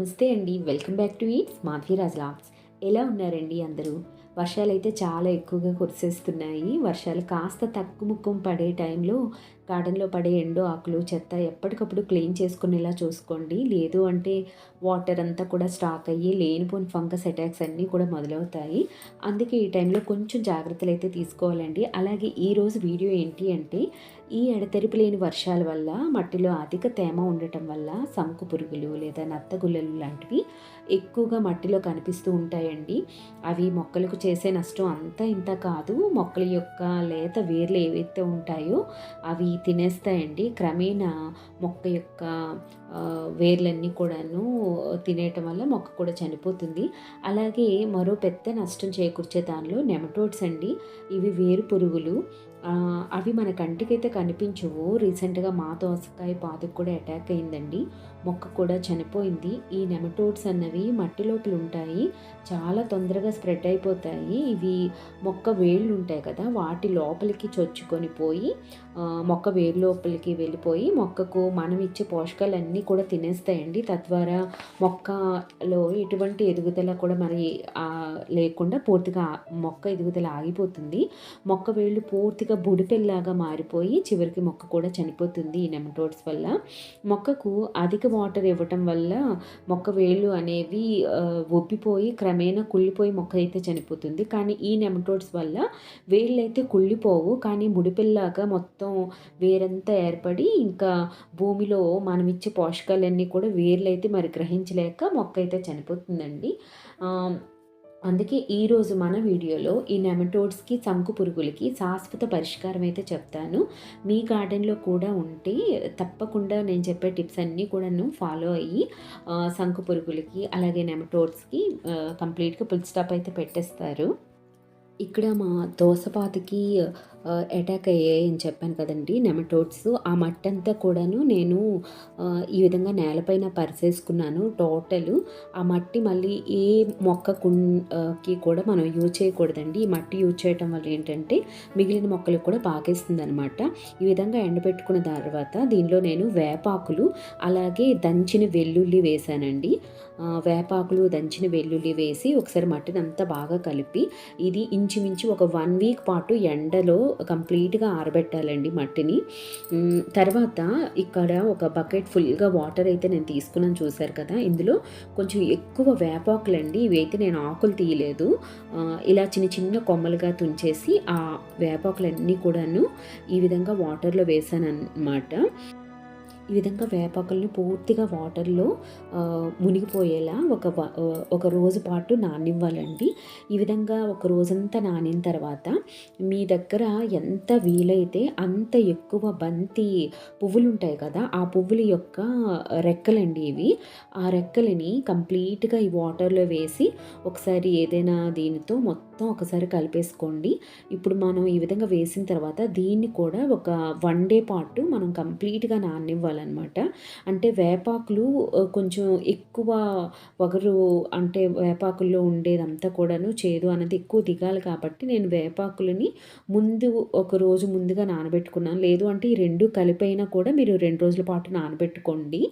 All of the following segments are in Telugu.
నమస్తే అండి. Welcome back to it's Madhaviraj labs ఎలా ఉన్నారండి అందరూ? వర్షాలు అయితే చాలా ఎక్కువగా కురిసేస్తున్నాయి. వర్షాలు కాస్త తక్కువ ముక్కం పడే టైంలో గార్డెన్లో పడే ఎండు ఆకులు చెత్త ఎప్పటికప్పుడు క్లీన్ చేసుకునేలా చూసుకోండి. లేదు అంటే వాటర్ అంతా కూడా స్టాక్ అయ్యి లేనిపోని ఫంగస్ అటాక్స్ అన్నీ కూడా మొదలవుతాయి. అందుకే ఈ టైంలో కొంచెం జాగ్రత్తలు అయితే తీసుకోవాలండి. అలాగే ఈరోజు వీడియో ఏంటి అంటే ఈ ఎడతెరిపి లేని వర్షాల వల్ల మట్టిలో అధిక తేమ ఉండటం వల్ల సంకు పురుగులు లేదా నత్తగుల్లలు లాంటివి ఎక్కువగా మట్టిలో కనిపిస్తూ ఉంటాయండి. అవి మొక్కలకు చేసే నష్టం అంతా ఇంత కాదు. మొక్కల యొక్క లేత వేర్లు ఏవైతే ఉంటాయో అవి తినేస్తాయండి. క్రమేణా మొక్క యొక్క వేర్లన్నీ కూడాను తినేయటం వల్ల మొక్క కూడా చనిపోతుంది. అలాగే మరో పెద్ద నష్టం చేకూర్చే దానిలో నెమటోడ్స్ అండి. ఇవి వేరు పురుగులు. అవి మన కంటికైతే కనిపించవు. రీసెంట్గా మా దోసకాయ పాతకు కూడా అటాక్ అయిందండి. మొక్క కూడా చనిపోయింది. ఈ నెమటోడ్స్ అన్నవి మట్టి లోపల ఉంటాయి. చాలా తొందరగా స్ప్రెడ్ అయిపోతాయి. ఇవి మొక్క వేళ్ళు ఉంటాయి కదా వాటి లోపలికి చొచ్చుకొని పోయి మొక్క వేరు లోపలికి వెళ్ళిపోయి మొక్కకు మనం ఇచ్చే పోషకాలన్నీ కూడా తినేస్తాయండి. తద్వారా మొక్కలో ఎటువంటి ఎదుగుదల కూడా మరి లేకుండా పూర్తిగా మొక్క ఎదుగుదల ఆగిపోతుంది. మొక్క వేళ్ళు పూర్తిగా బుడిపెల్లాగా మారిపోయి చివరికి మొక్క కూడా చనిపోతుంది ఈ నెమటోడ్స్ వల్ల. మొక్కకు అధిక వాటర్ ఇవ్వటం వల్ల మొక్క వేళ్ళు అనేవి ఒప్పిపోయి క్రమేణా కుళ్ళిపోయి మొక్క అయితే చనిపోతుంది. కానీ ఈ నెమటోడ్స్ వల్ల వేళ్ళు అయితే కుళ్ళిపోవు. కానీ ముడిపిల్లాగా మొత్తం వేరంతా ఏర్పడి ఇంకా భూమిలో మనం ఇచ్చే పోషకాలన్నీ కూడా వేర్లు అయితే మరి గ్రహించలేక మొక్క అయితే చనిపోతుందండి. అందుకే ఈరోజు మన వీడియోలో ఈ నెమటోడ్స్కి సంకు పురుగులకి శాశ్వత పరిష్కారం అయితే చెప్తాను. మీ గార్డెన్లో కూడా ఉంటే తప్పకుండా నేను చెప్పే టిప్స్ అన్నీ కూడాను ఫాలో అయ్యి ఆ, సంకు పురుగులకి అలాగే నెమటోడ్స్కి కంప్లీట్గా ఫుల్ స్టాప్ అయితే పెట్టేస్తారు. ఇక్కడ మా దోసపాతికి అటాక్ అయ్యాయి అని చెప్పాను కదండి. నెమటోడ్స్ ఆ మట్టి అంతా కూడాను నేను ఈ విధంగా నేలపైన పరిసేసుకున్నాను టోటల్. ఆ మట్టి మళ్ళీ ఏ మొక్కకు కూడా మనం యూజ్ చేయకూడదండి. ఈ మట్టి యూజ్ చేయటం వల్ల ఏంటంటే మిగిలిన మొక్కలకు కూడా పాకేస్తుంది అనమాట ఈ విధంగా ఎండబెట్టుకున్న తర్వాత దీనిలో నేను వేపాకులు అలాగే దంచిన వెల్లుల్లి వేశానండి. వేపాకులు దంచిన వెల్లుల్లి వేసి ఒకసారి మట్టిని అంతా బాగా కలిపి ఇది ఇంచుమించు ఒక వన్ వీక్ పాటు ఎండలో కంప్లీట్గా ఆరబెట్టాలండి మట్టిని. తర్వాత ఇక్కడ ఒక బకెట్ ఫుల్గా వాటర్ అయితే నేను తీసుకున్నాను చూశారు కదా. ఇందులో కొంచెం ఎక్కువ వేపాకులండి. ఇవి అయితే నేను ఆకులు తీయలేదు. ఇలా చిన్న చిన్న కొమ్మలుగా తుంచేసి ఆ వేపాకులన్నీ కూడాను ఈ విధంగా వాటర్లో వేసాను అన్నమాట ఈ విధంగా వేపాకుల్ని పూర్తిగా వాటర్లో మునిగిపోయేలా ఒక ఒక రోజు పాటు నానివ్వాలండి. ఈ విధంగా ఒక రోజంతా నానిన తర్వాత మీ దగ్గర ఎంత వీలైతే అంత ఎక్కువ బంతి పువ్వులు ఉంటాయి కదా ఆ పువ్వుల యొక్క రెక్కలండి ఇవి. ఆ రెక్కలని కంప్లీట్గా ఈ వాటర్లో వేసి ఒకసారి ఏదైనా దీనితో మొత్తం ఒకసారి కలిపేసుకోండి. ఇప్పుడు మనం ఈ విధంగా వేసిన తర్వాత దీన్ని కూడా ఒక వన్ డే పాటు మనం కంప్లీట్గా నానివ్వాలి నానివ్వాలన్నమాట అంటే వేపాకులు కొంచెం ఎక్కువ వగరు అంటే వేపాకుల్లో ఉండేదంతా కూడాను చేదు అనేది ఎక్కువ దిగాలి కాబట్టి నేను వేపాకులని ముందు ఒక రోజు ముందుగా నానబెట్టుకున్నాను. లేదు అంటే ఈ రెండు కలిపైనా కూడా మీరు రెండు రోజుల పాటు నానబెట్టుకోండి.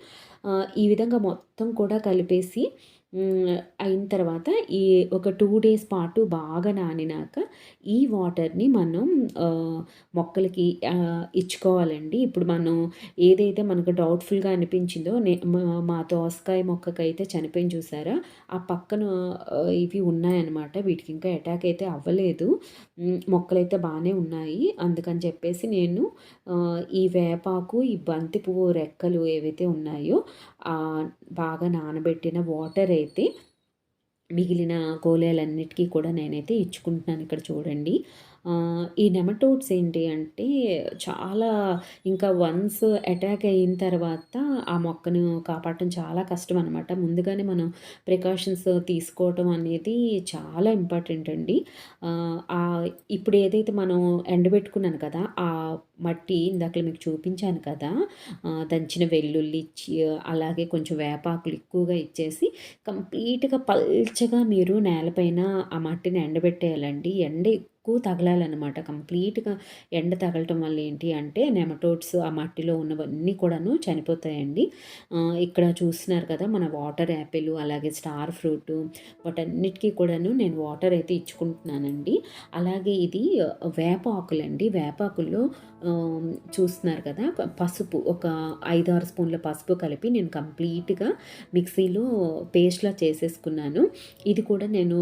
ఈ విధంగా మొత్తం కూడా కలిపేసి అయిన తర్వాత ఈ ఒక టూ డేస్ పాటు బాగా నానినాక ఈ వాటర్ని మనం మొక్కలకి ఇచ్చుకోవాలండి. ఇప్పుడు మనం ఏదైతే మనకు డౌట్ఫుల్గా అనిపించిందో నే మా- దోసకాయ మొక్కకైతే చనిపోయిన చూసారా? ఆ పక్కన ఇవి ఉన్నాయన్నమాట. వీటికి ఇంకా అటాక్ అయితే అవ్వలేదు. మొక్కలైతే బాగానే ఉన్నాయి. అందుకని చెప్పేసి నేను ఈ వేపాకు ఈ బంతి పువ్వు రెక్కలు ఏవైతే ఉన్నాయో బాగా నానబెట్టిన వాటర్ అయితే మిగిలిన గోళాలన్నిటికీ కూడా నేనైతే ఇచ్చుకుంటున్నాను ఇక్కడ చూడండి. ఈ నెమటోడ్స్ ఏంటి అంటే చాలా ఇంకా వన్స్ అటాక్ అయిన తర్వాత ఆ మొక్కను కాపాడటం చాలా కష్టం అనమాట ముందుగానే మనం ప్రికాషన్స్ తీసుకోవటం అనేది చాలా ఇంపార్టెంట్ అండి. ఆ, ఇప్పుడు ఏదైతే మనం ఎండబెట్టుకున్నాను కదా ఆ మట్టి ఇందాక మీకు చూపించాను కదా దంచిన వెల్లుల్లి ఇచ్చి అలాగే కొంచెం వేపాకులు ఎక్కువగా ఇచ్చేసి కంప్లీట్గా పల్చగా మీరు నేలపైన ఆ మట్టిని ఎండబెట్టేయాలండి. ఎండ ఎక్కువ తగలాలన్నమాట. కంప్లీట్గా ఎండ తగలటం వల్ల ఏంటి అంటే నెమటోడ్స్ ఆ మట్టిలో ఉన్నవన్నీ కూడాను చనిపోతాయండి. ఇక్కడ చూస్తున్నారు కదా మన వాటర్ యాపిల్ అలాగే స్టార్ ఫ్రూట్ వాటన్నిటికీ కూడాను నేను వాటర్ అయితే ఇచ్చుకుంటున్నానండి. అలాగే ఇది వేపాకులండి వేపాకుల్లో చూస్తున్నారు కదా పసుపు ఒక ఐదు ఆరు స్పూన్ల పసుపు కలిపి నేను కంప్లీట్గా మిక్సీలో పేస్ట్లా చేసేసుకున్నాను. ఇది కూడా నేను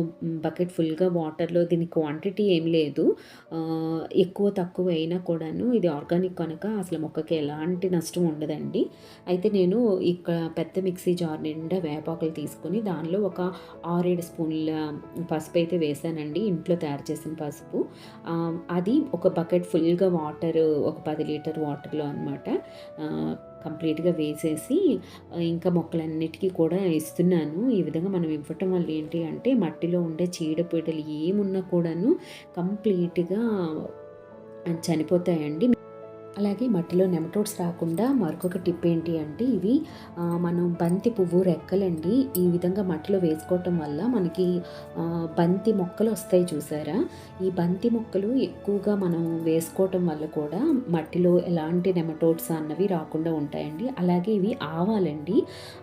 బకెట్ ఫుల్గా వాటర్లో దీని క్వాంటిటీ ఏమి లేదు. ఎక్కువ తక్కువ అయినా కూడాను ఇది ఆర్గానిక్ కనుక అసలు మొక్కకి ఎలాంటి నష్టం ఉండదండి. అయితే నేను ఇక్కడ పెద్ద మిక్సీ జార్ నిండా వేపాకులు తీసుకొని దానిలో ఒక ఆరేడు స్పూన్ల పసుపు అయితే వేసానండి ఇంట్లో తయారు చేసిన పసుపు. అది ఒక బకెట్ ఫుల్గా వాటర్ ఒక పది లీటర్ వాటర్లో అనమాట కంప్లీట్గా వేసేసి ఇంకా మొక్కలన్నిటికీ కూడా ఇస్తున్నాను. ఈ విధంగా మనం ఇవ్వటం వల్ల ఏంటి అంటే మట్టిలో ఉండే చీడపీడలు ఏమున్నా కూడాను కంప్లీట్గా చనిపోతాయండి. అలాగే మట్టిలో నెమటోడ్స్ రాకుండా మరొక టిప్ ఏంటి అంటే ఇవి మనం బంతి పువ్వు రెక్కలండి ఈ విధంగా మట్టిలో వేసుకోవటం వల్ల మనకి బంతి మొక్కలు వస్తాయి చూసారా? ఈ బంతి మొక్కలు ఎక్కువగా మనం వేసుకోవటం వల్ల కూడా మట్టిలో ఎలాంటి నెమటోడ్స్ అన్నవి రాకుండా ఉంటాయండి. అలాగే ఇవి ఆవాలండి.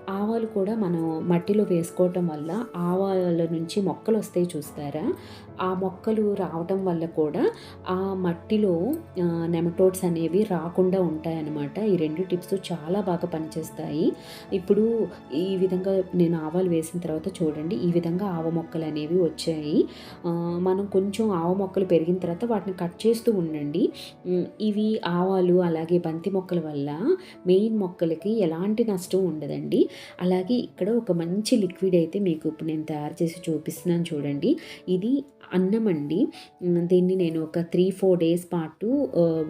ఆవాలు కూడా మనం మట్టిలో వేసుకోవటం వల్ల ఆవాల నుంచి మొక్కలు వస్తాయి చూస్తారా? ఆ మొక్కలు రావటం వల్ల కూడా ఆ మట్టిలో నెమటోడ్స్ అనేవి రాకుండా ఉంటాయన్నమాట. ఈ రెండు టిప్స్ చాలా బాగా పనిచేస్తాయి. ఇప్పుడు ఈ విధంగా నేను ఆవాలు వేసిన తర్వాత చూడండి ఈ విధంగా ఆవ మొక్కలు అనేవి వచ్చాయి. మనం కొంచెం ఆవ మొక్కలు పెరిగిన తర్వాత వాటిని కట్ చేస్తూ ఉండండి. ఇవి ఆవాలు అలాగే బంతి మొక్కల వల్ల మెయిన్ మొక్కలకి ఎలాంటి నష్టం ఉండదండి. అలాగే ఇక్కడ ఒక మంచి లిక్విడ్ అయితే మీకు ఇప్పుడు నేను తయారు చేసి చూపిస్తున్నాను చూడండి. ఇది అన్నం అండి. దీన్ని నేను ఒక త్రీ ఫోర్ డేస్ పాటు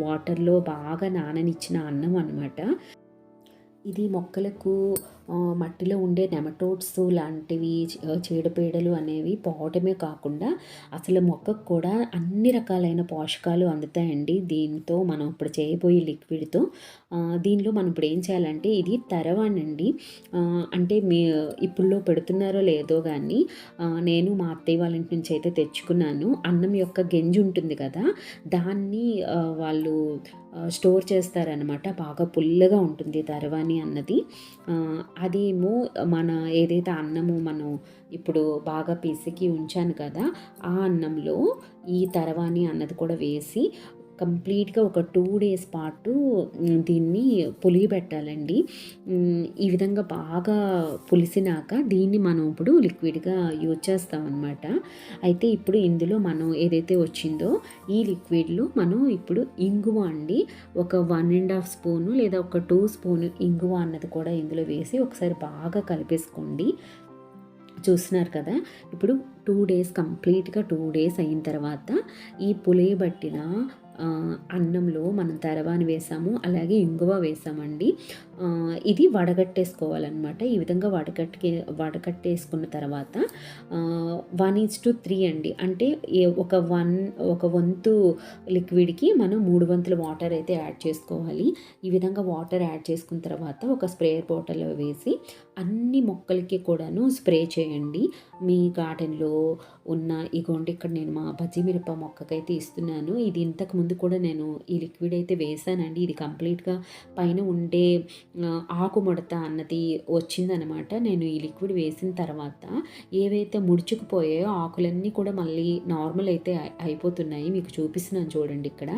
వాటర్లో బాగా నాననిచ్చిన అన్నం అనమాట ఇది మొక్కలకు మట్టిలో ఉండే నెమటోడ్స్ లాంటివి చీడపీడలు అనేవి పోవటమే కాకుండా అసలు మొక్కకు కూడా అన్ని రకాలైన పోషకాలు అందుతాయండి. దీంతో మనం ఇప్పుడు చేయబోయే లిక్విడ్తో దీనిలో మనం ఇప్పుడు ఏం చేయాలంటే ఇది తెరవానండి. అంటే మీ ఇప్పుడులో పెడుతున్నారో లేదో కానీ నేను మా అత్తయ్య వాళ్ళ ఇంటి నుంచి అయితే తెచ్చుకున్నాను. అన్నం యొక్క గెంజి ఉంటుంది కదా దాన్ని వాళ్ళు స్టోర్ చేస్తారనమాట బాగా పుల్లగా ఉంటుంది తరవాని అన్నది. అదేమో మన ఏదైతే అన్నము మనం ఇప్పుడు బాగా పిసికి ఉంచాను కదా ఆ అన్నంలో ఈ తరవాణి అన్నది కూడా వేసి కంప్లీట్గా ఒక టూ డేస్ పాటు దీన్ని పులియబెట్టాలండి. ఈ విధంగా బాగా పులిసినాక దీన్ని మనం ఇప్పుడు లిక్విడ్గా యూజ్ చేస్తామన్నమాట. అయితే ఇప్పుడు ఇందులో మనం ఏదైతే వచ్చిందో ఈ లిక్విడ్లో మనం ఇప్పుడు ఇంగువ అండి ఒక వన్ అండ్ హాఫ్ స్పూను లేదా ఒక టూ స్పూన్ ఇంగువ అన్నది కూడా ఇందులో వేసి ఒకసారి బాగా కలిపేసుకోండి. చూస్తున్నారు కదా ఇప్పుడు టూ డేస్ కంప్లీట్గా టూ డేస్ అయిన తర్వాత ఈ పులియబట్టిన అన్నంలో మనం తరవాని వేసాము అలాగే ఇంగువ వేసామండి. ఇది వడగట్టేసుకోవాలన్నమాట. ఈ విధంగా వడగట్టి వడగట్టేసుకున్న తర్వాత వన్ ఈజ్ టు త్రీ అండి. అంటే ఒక వన్ ఒక వంతు లిక్విడ్కి మనం మూడు వంతుల వాటర్ అయితే యాడ్ చేసుకోవాలి. ఈ విధంగా వాటర్ యాడ్ చేసుకున్న తర్వాత ఒక స్ప్రే బాటిల్లో వేసి అన్ని మొక్కలకి కూడాను స్ప్రే చేయండి. మీ గార్డెన్లో ఉన్న ఇగోండి ఇక్కడ నేను మా బజ్జీ మిరప మొక్కకైతే ఇస్తున్నాను. ఇది ఇంతకు ముందు కూడా నేను ఈ లిక్విడ్ అయితే వేసానండి. ఇది కంప్లీట్గా పైన ఉండే ఆకుముడత అన్నది వచ్చిందనమాట. నేను ఈ లిక్విడ్ వేసిన తర్వాత ఏవైతే ముడుచుకుపోయాయో ఆకులన్నీ కూడా మళ్ళీ నార్మల్ అయితే అయిపోతున్నాయి. మీకు చూపిస్తున్నాను చూడండి ఇక్కడ.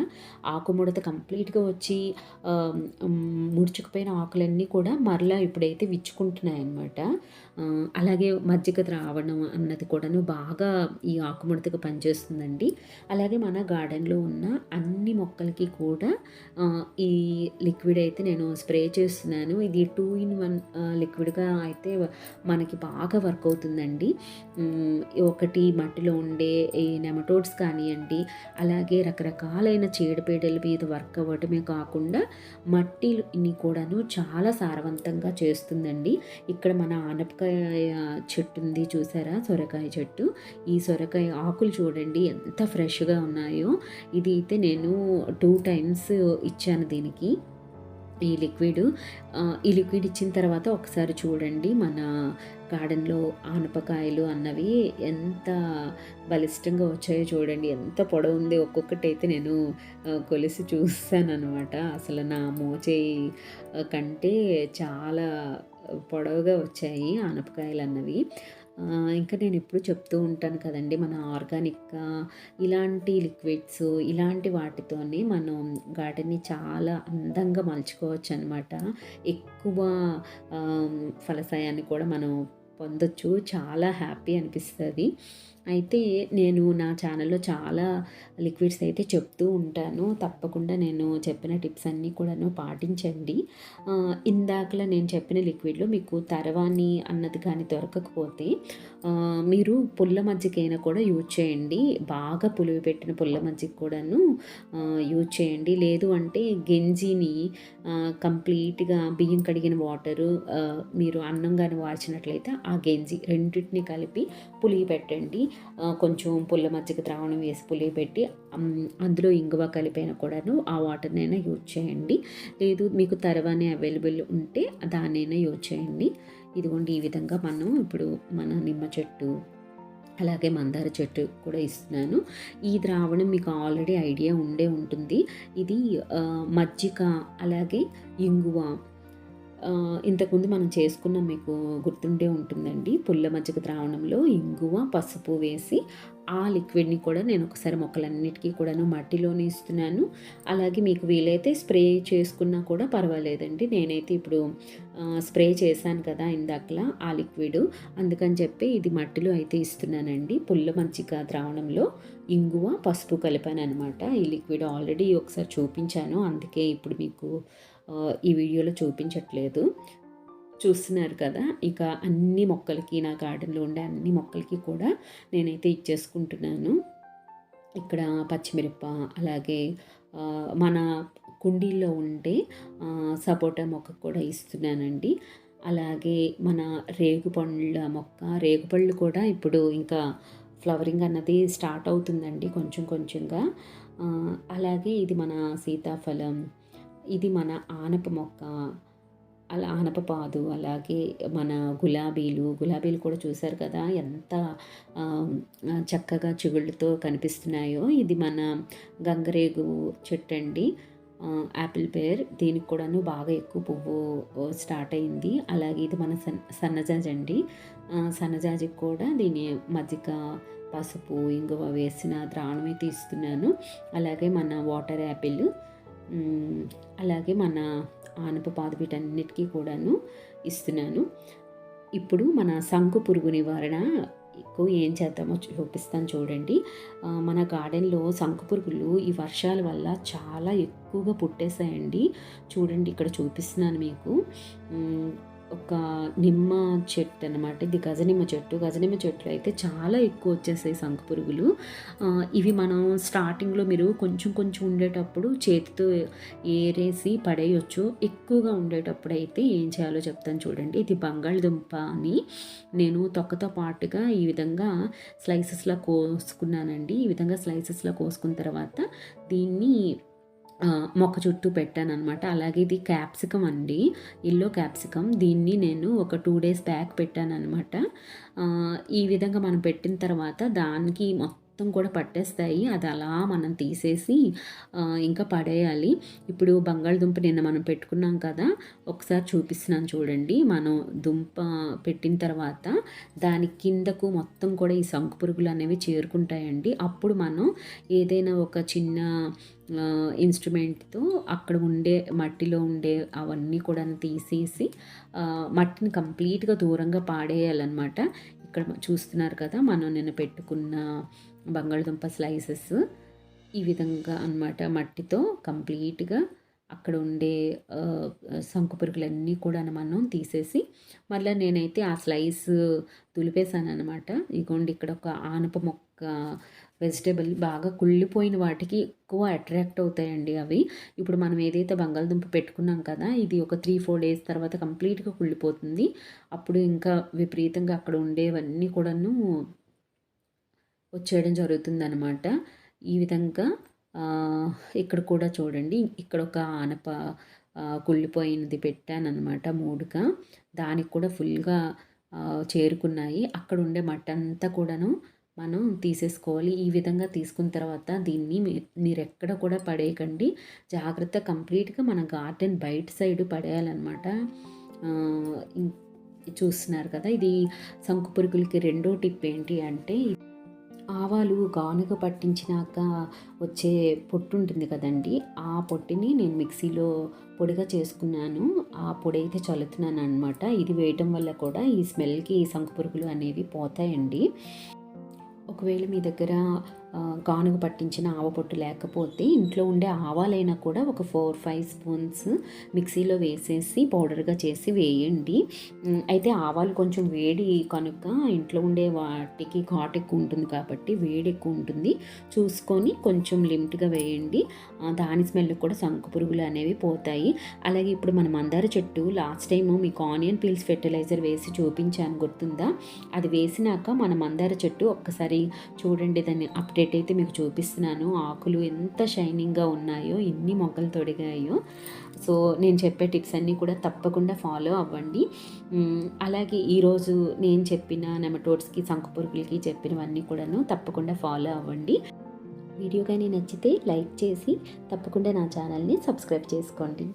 ఆకుముడత కంప్లీట్గా వచ్చి ముడుచుకుపోయిన ఆకులన్నీ కూడా మరలా ఇప్పుడైతే విచ్చుకుంటున్నాయి అన్నమాట అలాగే మజ్జిగ త్రావడం అన్నది కూడాను బాగా ఈ ఆకుముడతగా పనిచేస్తుందండి. అలాగే మన గార్డెన్లో ఉన్న అన్ని మొక్కలకి కూడా ఈ లిక్విడ్ అయితే నేను స్ప్రే చేస్తున్నాను. ఇది టూ ఇన్ వన్ లిక్విడ్గా అయితే మనకి బాగా వర్క్ అవుతుందండి. ఒకటి మట్టిలో ఉండే ఈ నెమటోడ్స్ కానివ్వండి అలాగే రకరకాలైన చీడపీడల మీద వర్క్ అవ్వటమే కాకుండా మట్టిని కూడాను చాలా సారవంతంగా చేస్తుందండి. ఇక్కడ మన ఆనపకాయ సొరకాయ చెట్టు ఉంది చూసారా? సొరకాయ చెట్టు. ఈ సొరకాయ ఆకులు చూడండి ఎంత ఫ్రెష్గా ఉన్నాయో. ఇది అయితే నేను టూ టైమ్స్ ఇచ్చాను దీనికి. ఈ లిక్విడ్ ఈ లిక్విడ్ ఇచ్చిన తర్వాత ఒకసారి చూడండి మన గార్డెన్లో ఆనపకాయలు అన్నవి ఎంత బలిష్టంగా వచ్చాయో చూడండి. ఎంత పొడవు ఉంది. ఒక్కొక్కటి అయితే నేను కొలిసి చూస్తాను అనమాట అసలు నా మోచేయి కంటే చాలా పొడవుగా వచ్చాయి ఆనపకాయలు అన్నవి ఇంకా నేను ఎప్పుడు చెప్తూ ఉంటాను కదండి మన ఆర్గానిక్గా ఇలాంటి లిక్విడ్స్ ఇలాంటి వాటితోనే మనం గార్డెన్ని చాలా అందంగా మలుచుకోవచ్చు అనమాట ఎక్కువ ఫలసాయాన్ని కూడా మనం పొందొచ్చు. చాలా హ్యాపీ అనిపిస్తుంది. అయితే నేను నా ఛానల్లో చాలా లిక్విడ్స్ అయితే చెప్తూ ఉంటాను. తప్పకుండా నేను చెప్పిన టిప్స్ అన్నీ కూడాను పాటించండి. ఇందాకలా నేను చెప్పిన లిక్విడ్లో మీకు తరవాని అన్నది కానీ దొరకకపోతే మీరు పుల్ల మజ్జిగైనా కూడా యూజ్ చేయండి. బాగా పులివి పెట్టిన పుల్ల మజ్జిగ కూడాను యూజ్ చేయండి. లేదు అంటే గెంజిని కంప్లీట్గా బియ్యం కడిగిన వాటరు మీరు అన్నం కానీ వార్చినట్లయితే ఆ గెంజి రెండింటిని కలిపి పులిగి పెట్టండి. కొంచెం పుల్ల మజ్జిగ ద్రావణం వేసి పులియబెట్టి పెట్టి అందులో ఇంగువ కలిపైన కూడాను ఆ వాటర్నైనా యూజ్ చేయండి. లేదు మీకు తర్వానే అవైలబుల్ ఉంటే దాన్నైనా యూజ్ చేయండి. ఇదిగోండి ఈ విధంగా మనం ఇప్పుడు మన నిమ్మ చెట్టు అలాగే మందార చెట్టు కూడా ఇస్తున్నాను. ఈ ద్రావణం మీకు ఆల్రెడీ ఐడియా ఉండే ఉంటుంది. ఇది మజ్జిగ అలాగే ఇంగువ ఇంతకుముందు మనం చేసుకున్న మీకు గుర్తుండే ఉంటుందండి. పుల్ల మజ్జిగ ద్రావణంలో ఇంగువ పసుపు వేసి ఆ లిక్విడ్ని కూడా నేను ఒకసారి మొక్కలన్నిటికీ కూడాను మట్టిలోనే ఇస్తున్నాను. అలాగే మీకు వీలైతే స్ప్రే చేసుకున్నా కూడా పర్వాలేదండి. నేనైతే ఇప్పుడు స్ప్రే చేశాను కదా ఇందాకలా ఆ లిక్విడ్. అందుకని చెప్పి ఇది మట్టిలో అయితే ఇస్తున్నానండి. పుల్ల మజ్జిగ ద్రావణంలో ఇంగువ పసుపు కలిపాను అనమాట ఈ లిక్విడ్ ఆల్రెడీ ఒకసారి చూపించాను. అందుకే ఇప్పుడు మీకు ఈ వీడియోలో చూపించట్లేదు. చూస్తున్నారు కదా ఇక అన్ని మొక్కలకి నా గార్డెన్లో ఉండే అన్ని మొక్కలకి కూడా నేనైతే ఇచ్చేసుకుంటున్నాను. ఇక్కడ పచ్చిమిరప అలాగే మన కుండీల్లో ఉండే సపోటా మొక్క కూడా ఇస్తున్నానండి. అలాగే మన రేగుపండ్ల మొక్క రేగుపళ్ళు కూడా ఇప్పుడు ఇంకా ఫ్లవరింగ్ అన్నది స్టార్ట్ అవుతుందండి కొంచెం కొంచెంగా. అలాగే ఇది మన సీతాఫలం ఇది మన ఆనప మొక్క అలా ఆనప పాదు అలాగే మన గులాబీలు. గులాబీలు కూడా చూసారు కదా ఎంత చక్కగా చిగుళ్ళతో కనిపిస్తున్నాయో. ఇది మన గంగరేగు చెట్టు అండి. Apple pear. దీనికి కూడాను బాగా ఎక్కువ పువ్వు స్టార్ట్ అయింది. అలాగే ఇది మన సన్ సన్నజాజి అండి. సన్నజాజికి కూడా దీని మజ్జిగ పసుపు ఇంగువ వేసిన ద్రావణమే తీస్తున్నాను. అలాగే మన వాటర్ యాపిల్ అలాగే మన ఆనప పాదు వీటన్నిటికీ కూడాను ఇస్తున్నాను. ఇప్పుడు మన సంకు పురుగు నివారణ ఎక్కువ ఏం చేద్దామో చూపిస్తాను చూడండి. మన గార్డెన్లో సంకు పురుగులు ఈ వర్షాల వల్ల చాలా ఎక్కువగా పుట్టేశాయండి. చూడండి ఇక్కడ చూపిస్తున్నాను మీకు. ఒక నిమ్మ చెట్టు అనమాట ఇది గజనిమ్మ చెట్టు. గజనిమ్మ చెట్లు అయితే చాలా ఎక్కువ వచ్చేసాయి సంకు పురుగులు. ఇవి మనం స్టార్టింగ్లో మీరు కొంచెం కొంచెం ఉండేటప్పుడు చేతితో ఏరేసి పడేయచ్చు. ఎక్కువగా ఉండేటప్పుడు అయితే ఏం చేయాలో చెప్తాను చూడండి. ఇది బంగాళదుంప అని నేను తొక్కతో పాటుగా ఈ విధంగా స్లైసెస్లా కోసుకున్నానండి. ఈ విధంగా స్లైసెస్లా కోసుకున్న తర్వాత దీన్ని మొక్క చుట్టూ పెట్టాను అనమాట అలాగే ఇది క్యాప్సికమ్ అండి. ఇల్లో క్యాప్సికమ్ దీన్ని నేను ఒక టూ డేస్ బ్యాక్ పెట్టాను అనమాట ఈ విధంగా మనం పెట్టిన తర్వాత దానికి మొత్తం మొత్తం కూడా పట్టేస్తాయి. అది అలా మనం తీసేసి ఇంకా పడేయాలి. ఇప్పుడు బంగాళదుంప నిన్న మనం పెట్టుకున్నాం కదా ఒకసారి చూపిస్తున్నాను చూడండి. మనం దుంప పెట్టిన తర్వాత దాని కిందకు మొత్తం కూడా ఈ సంకు పురుగులు అనేవి చేరుకుంటాయండి. అప్పుడు మనం ఏదైనా ఒక చిన్న ఇన్స్ట్రుమెంట్తో అక్కడ ఉండే మట్టిలో ఉండే అవన్నీ కూడా తీసేసి మట్టిని కంప్లీట్గా దూరంగా పాడేయాలన్నమాట. ఇక్కడ చూస్తున్నారు కదా మనం నిన్న పెట్టుకున్న బంగాళదుంప స్లైసెస్ ఈ విధంగా అన్నమాట మట్టితో కంప్లీట్గా అక్కడ ఉండే సంకు పురుగులన్నీ కూడా మనం తీసేసి మళ్ళీ నేనైతే ఆ స్లైస్ తులిపేశాను అనమాట ఇగోండి ఇక్కడ ఒక ఆనప మొక్క వెజిటేబుల్ బాగా కుళ్ళిపోయిన వాటికి ఎక్కువ అట్రాక్ట్ అవుతాయండి అవి. ఇప్పుడు మనం ఏదైతే బంగాళదుంప పెట్టుకున్నాం కదా ఇది ఒక త్రీ ఫోర్ డేస్ తర్వాత కంప్లీట్గా కుళ్ళిపోతుంది. అప్పుడు ఇంకా విపరీతంగా అక్కడ ఉండేవన్నీ కూడాను వచ్చేయడం జరుగుతుందన్నమాట. ఈ విధంగా ఇక్కడ కూడా చూడండి ఇక్కడ ఒక ఆనప కుళ్ళిపోయినది పెట్టానన్నమాట మూడుగా. దానికి కూడా ఫుల్గా చేరుకున్నాయి. అక్కడ ఉండే మట్ట అంతా కూడాను మనం తీసేసుకోవాలి. ఈ విధంగా తీసుకున్న తర్వాత దీన్ని మీ- మీరు ఎక్కడ కూడా పడేయకండి. జాగ్రత్త కంప్లీట్గా మన గార్డెన్ బయట సైడ్ పడేయాలన్నమాట. చూస్తున్నారు కదా ఇది శంకు పురుగులకి రెండో టిప్ ఏంటి అంటే ఆవాలు గానుగ పట్టించినాక వచ్చే పొట్టు ఉంటుంది కదండి. ఆ పొట్టిని నేను మిక్సీలో పొడిగా చేసుకున్నాను. ఆ పొడి అయితే చల్లుతున్నాను అనమాట ఇది వేయటం వల్ల కూడా ఈ స్మెల్కి సంకు పురుగులు అనేవి పోతాయండి. ఒకవేళ మీ దగ్గర గానుగ పట్టించిన ఆవపొట్టు లేకపోతే ఇంట్లో ఉండే ఆవాలైనా కూడా ఒక ఫోర్ ఫైవ్ స్పూన్స్ మిక్సీలో వేసేసి పౌడర్గా చేసి వేయండి. అయితే ఆవాలు కొంచెం వేడి కనుక ఇంట్లో ఉండే వాటికి ఘాట్ ఎక్కువ ఉంటుంది కాబట్టి వేడి ఎక్కువ ఉంటుంది. చూసుకొని కొంచెం లిమిట్గా వేయండి. దాని స్మెల్ కూడా సంకు పురుగులు అనేవి పోతాయి. అలాగే ఇప్పుడు మన మందార చెట్టు లాస్ట్ టైము మీకు ఆనియన్ పీల్స్ ఫెర్టిలైజర్ వేసి చూపించాను గుర్తుందా? అది వేసినాక మన మందార చెట్టు ఒక్కసారి చూడండి దాన్ని అప్డేట్ అయితే మీకు చూపిస్తున్నాను. ఆకులు ఎంత షైనింగ్గా ఉన్నాయో ఎన్ని మొగ్గలు తొడిగాయో. సో నేను చెప్పే టిప్స్ అన్నీ కూడా తప్పకుండా ఫాలో అవ్వండి. అలాగే ఈరోజు నేను చెప్పిన నెమటోడ్స్కి శంకుపురుగులకి చెప్పినవన్నీ కూడాను తప్పకుండా ఫాలో అవ్వండి. వీడియో కానీ నచ్చితే లైక్ చేసి తప్పకుండా నా ఛానల్ని సబ్స్క్రైబ్ చేసుకోండి.